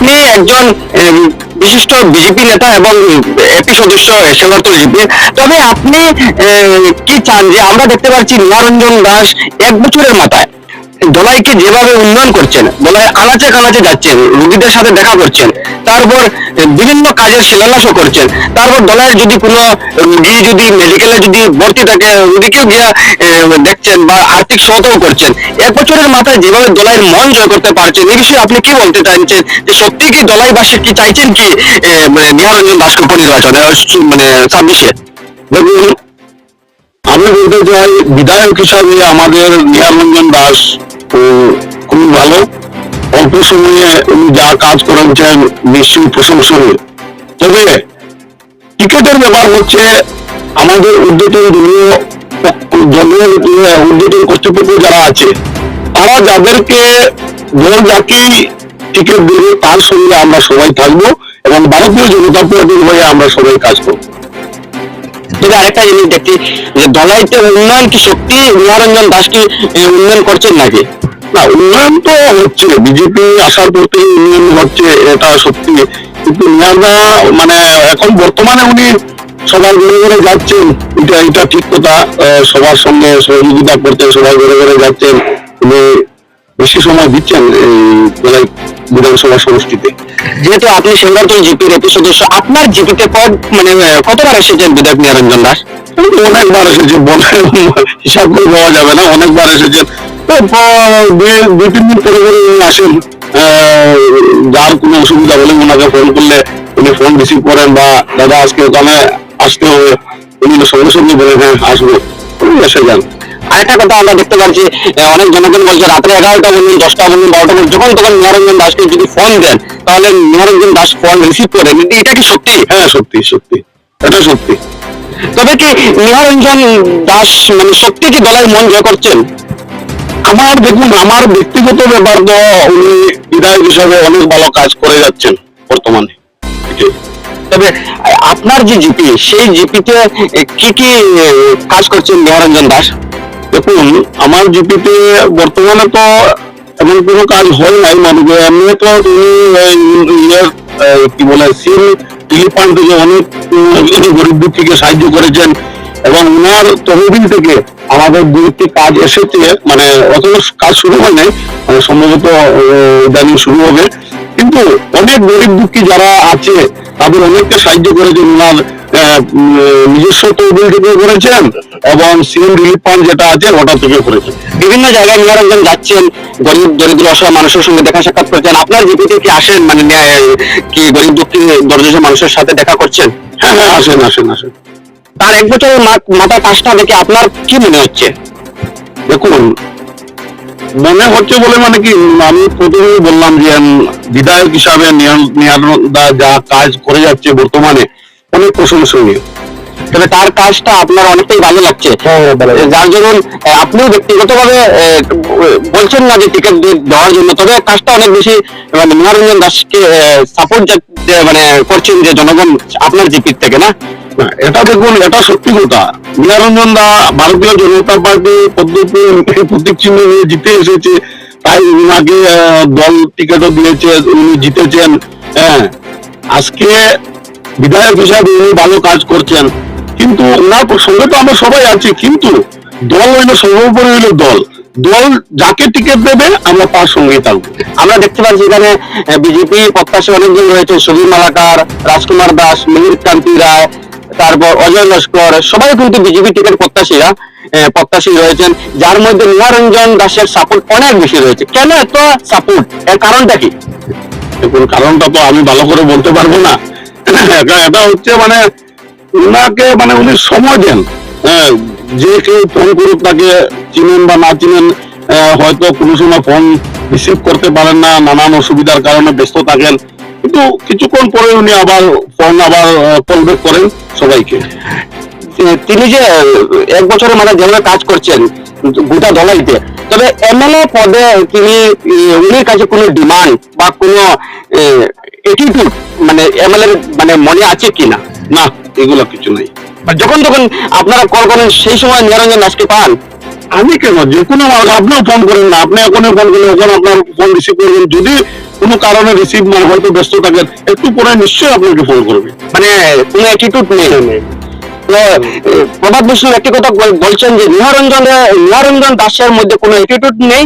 আপনি একজন বিশিষ্ট বিজেপি নেতা এবং এপি সদস্য সেবার্থ জিপি তবে আপনি কি চান যে আমরা দেখতে পাচ্ছি নিরঞ্জন দাস এক বছরের মাথায়? দলাইকে যেভাবে উন্নয়ন করছেন দলাই আনাচে কানাচে যাচ্ছেন রুগীদের সাথে দেখা করছেন তারপর বিভিন্ন কাজের শিলান্যাসও করছেন তারপর দলাইয়ের যদি কোনো রুগী যদি মেডিকেলে যদি ভর্তি থাকে রুগীকেও গিয়া দেখছেন বা আর্থিক সহায়তাও করছেন এক বছরের মাথায় যেভাবে দলাইয়ের মন জয় করতে পারছেন এই বিষয়ে আপনি কি বলতে চাইছেন? যে সত্যি কি দলাইবাসী কি চাইছেন কি এ, মানে দাসকে উপনির্বাচনে মানে ছাব্বিশে? দেখুন আমি বলতে চাই বিধায়ক হিসাবে আমাদের নিহারঞ্জন দাস উম, খুবই ভালো। অল্প সময়ে উনি যা কাজ করেছেন নিশ্চয়ই প্রশংসনীয়। তবে টিকেটের ব্যাপার হচ্ছে আমাদের উদ্যোতন দলীয় দলীয় উদ্যোতন কর্তৃপক্ষ যারা আছে তারা যাদেরকে দল যাকেই টিকিট দেবে তার সঙ্গে আমরা সবাই থাকব এবং ভারতীয় জনতা পার্টির হয়ে আমরা সবাই কাজ করব। তবে আরেকটা জিনিস দেখছি যে দলাইতে উন্নয়ন কি সত্যি? নিহারঞ্জন দাস কি উন্নয়ন করছেন নাকি? না উন্নয়ন তো হচ্ছে বিজেপি আসার পর থেকে উন্নয়ন হচ্ছে এটা সত্যি। কিন্তু নিয়াদা মানে এখন বর্তমানে উনি সবার ঘরে ঘরে যাচ্ছেন এটা এটা ঠিক কথা সবার সঙ্গে সহযোগিতা করতেন সবার ঘরে ঘরে যাচ্ছেন উনি বেশি সময় দিচ্ছেন এই বিধানসভা সমষ্টিতে। যেহেতু আপনি সিঙ্গারপুর জিপির এপি সদস্য আপনার জিপিতে কত মানে কতবার এসেছেন বিধায়ক নিহারঞ্জন দাস? অনেকবার এসেছে হিসাব করে পাওয়া যাবে না অনেকবার এসেছেন। তো প- দুই- দুই তিন দিন পরে পরে উনি আসেন। যার কোনো অসুবিধা হলে ওনাকে ফোন করলে উনি ফোন রিসিভ করেন বা দাদা আজকে ওখানে আসতে হবে। উনি সঙ্গে সঙ্গে বলে হ্যাঁ আসব। উনি এসে যান। আরেকটা কথা আমরা দেখতে পাচ্ছি অনেক জনগণ বলছে রাত্রে এগারোটা বলুন দশটা বলুন বারোটা বলুন। যখন তখন নিহারঞ্জন দাসকে যদি ফোন দেন তাহলে নিহারঞ্জন দাস ফোন রিসিভ করেন এটা কি সত্যি? হ্যাঁ সত্যি সত্যি। এটা সত্যি। তবে কি নিহারঞ্জন দাস মানে সত্যি কি দলের মন জয় করছেন? আমার দেখুন, আমার ব্যক্তিগত ব্যাপার তো উনি বিধায়ক হিসাবে অনেক ভালো কাজ করে যাচ্ছেন বর্তমানে। তবে আপনার যে জিপি, সেই জিপিতে কি কি কাজ করছেন নিহারঞ্জন দাস? দেখুন, আমার জিপিতে বর্তমানে তো এমন কোনো কাজ হয় নাই মানে যে এমনি তো এই কি বলে রিলিফ ফান্ড থেকে অনেক গরিব দুঃখীকে সাহায্য করেছেন। এবং ওনার তহবিল থেকে আমাদের দু একটি কাজ এসেছে মানে অত কাজ শুরু হয় নাই মানে সম্ভবত ইদানিং শুরু হবে। কিন্তু অনেক গরিব দুঃখী যারা আছে, তাদের অনেককে সাহায্য করেছেন ওনার নিজস্ব তহবিল থেকে করেছেন এবং সিএম রিলিফ ফান্ড যেটা আছে, ওটা থেকে করেছেন। বিভিন্ন জায়গায় নিহারঞ্জন যাচ্ছেন, গরিব দরিদ্র অসহায় মানুষের সঙ্গে দেখা সাক্ষাৎ করছেন। আপনার জিপিতে কি আসেন মানে কি গরিব দুঃখী, দরিদ্র মানুষের সাথে দেখা করছেন? হ্যাঁ হ্যাঁ আসেন আসেন আসেন। তার এক বছরের মা- মাথা কাজটা দেখে আপনার কি মনে হচ্ছে? দেখুন, মনে হচ্ছে বলে মানে কি, আমি প্রথমেই বললাম যে বিধায়ক হিসাবে নিয়ন্ত্রণ যা কাজ করে যাচ্ছে বর্তমানে, অনেক প্রশংসনীয়। তবে তার কাজটা আপনার অনেকটাই ভালো লাগছে। যার জন্য আহ, আপনিও ব্যক্তিগতভাবে বলছেন না যে টিকিট দেওয়ার জন্য তবে কাজটা অনেক বেশি মানে নিহারঞ্জন দাসকে সাপোর্ট মানে করছেন যে জনগণ আপনার জিপির থেকে না? এটা দেখুন এটা সত্যি কথা। নিরঞ্জন দা ভারতীয় জনতা পার্টি পদ্ধতি প্রতীক চিহ্ন নিয়ে জিতে এসেছে। তাই উনাকে দল টিকিটও দিয়েছে উনি জিতেছেন। হ্যাঁ আজকে বিধায়ক হিসাবে উনি ভালো কাজ করছেন। কিন্তু ওনার সঙ্গে তো আমরা সবাই আছি কিন্তু দল হইল সর্বোপরি হইল দল। দল যাকে টিকিট দেবে আমরা তার সঙ্গেই থাকব। আমরা দেখতে পাচ্ছি এখানে বিজেপি প্রত্যাশী অনেকজন রয়েছে সুবীর মালাকার রাজকুমার দাস মিহির কান্তি রায় তারপর অজয় লস্কর সবাই কিন্তু বিজেপি টিকিট প্রত্যাশীরা প্রত্যাশী রয়েছেন। যার মধ্যে নিহারঞ্জন দাসের সাপোর্ট অনেক বেশি রয়েছে। কেন এত সাপোর্ট এর কারণটা কি? দেখুন কারণটা তো আমি ভালো করে বলতে পারব না। এটা হচ্ছে মানে উনাকে মানে উনি সময় দেন। হ্যাঁ, যে কেউ ফোন করুক তাকে চিনেন বা না চিনেন হয়তো কোনো সময় ফোন রিসিভ করতে পারেন না নানান অসুবিধার কারণে ব্যস্ত থাকেন। কিন্তু কিছুক্ষণ পরে উনি আবার ফোন আবার কল ব্যাক করেন সবাইকে। তিনি যে এক বছরের মাথায় যেভাবে কাজ করছেন গোটা দলাইতে তবে এমএলএ পদে তিনি উনির কাছে কোনো ডিমান্ড বা কোনো অ্যাটিটিউড মানে এমএলএ মানে মনে আছে কিনা? না এগুলো কিছু নাই। যখন তখন আপনারা কল করেন সেই সময় নিরঞ্জন দাসকে পান। আমি কেন? যে কোনো আপনিও ফোন করেন না আপনি এখনই ফোন করলে ওখানে আপনার ফোন রিসিভ করবেন। যদি কোনো কারণে রিসিভ না হয়তো ব্যস্ত থাকেন একটু পরে নিশ্চয়ই আপনাকে ফোন করবে। মানে কোনো অ্যাটিটিউড নেই। প্রভাত বসু একটি কথা বলছেন যে নিহারঞ্জন নিহারঞ্জন দাসের মধ্যে কোনো অ্যাটিটিউড নেই।